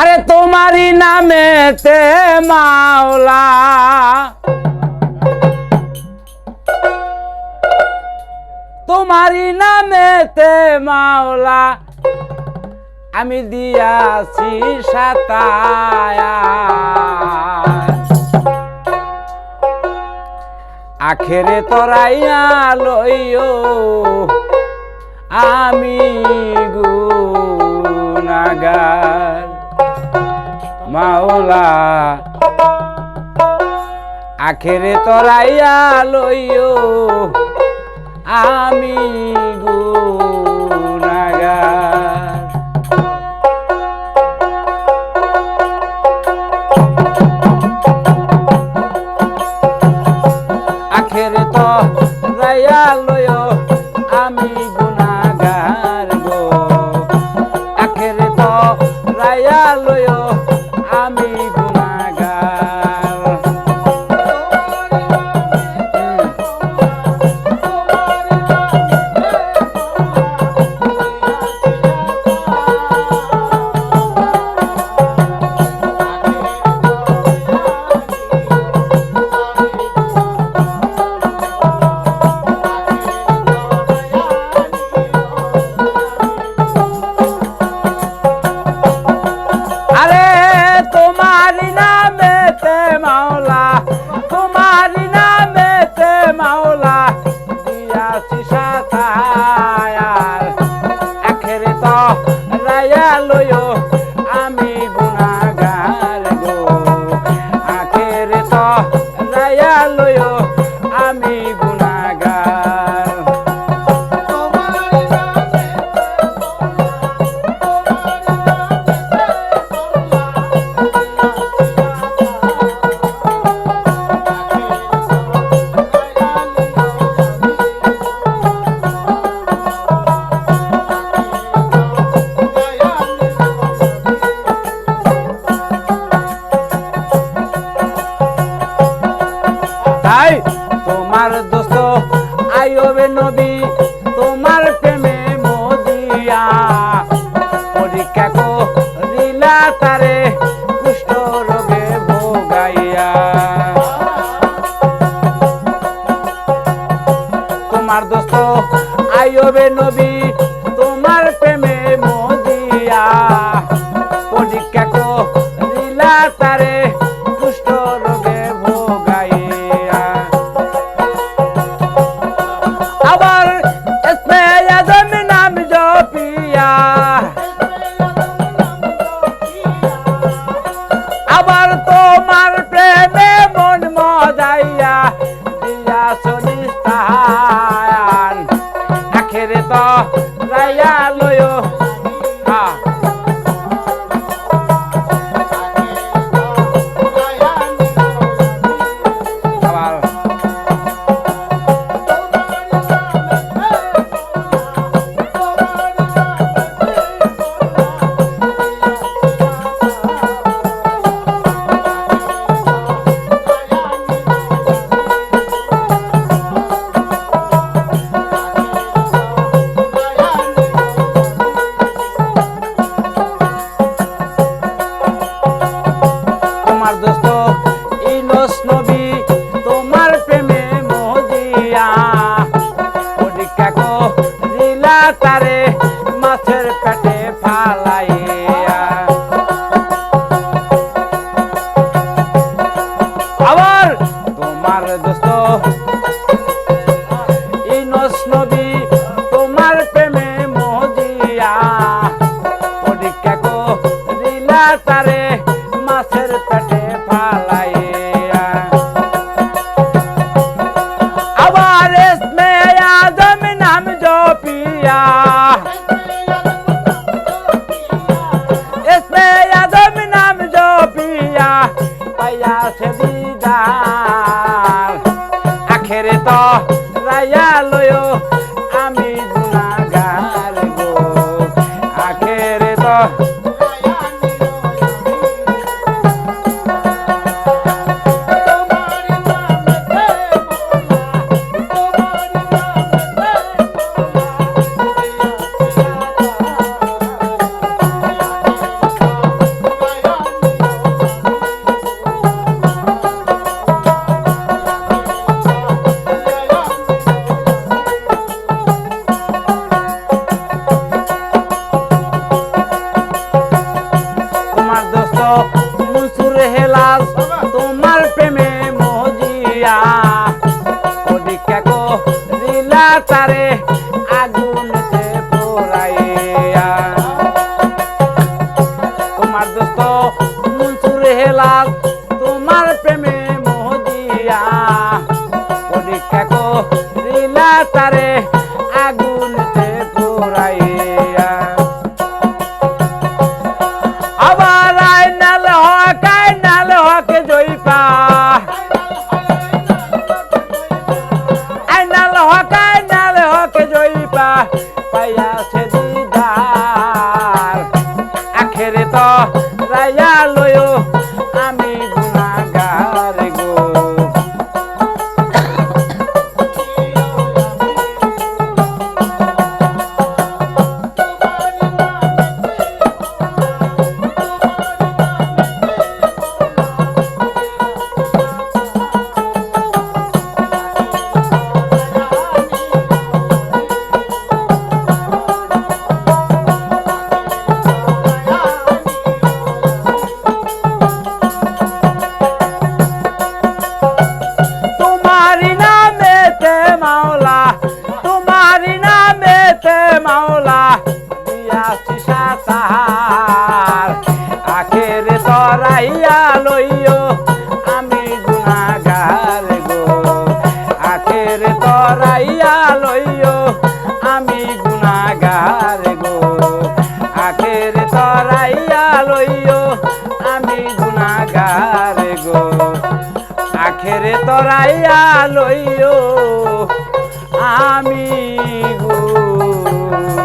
আরে তোমারই নামে তে মাওলা। তোমারই নামে তে মাওলা। আমি দিয়াছি সাতায়া। আখেরে তরাইয়া লইও। আমি গুনাগার মাওলা। আখেরে তরাইয়া লইও। আমি গুনাগার আখেরে তো রাইয়া লয় আমি নামেতে মাওলা আইবে নবী। তো রাইয়া লয় তোমার প্রেমে মোদিয়া পরীক্ষা করিলা তারে মাছের পেটে ফালাইয়া। আবার তোমার দোস্ত, ইনস নবী, তোমার প্রেমে মোদিয়া পরীক্ষা করিলা তারে মাছের পেটে fé আমি গুনাগার গো। আখেরে তরাইয়া লইও আমি গুনাগার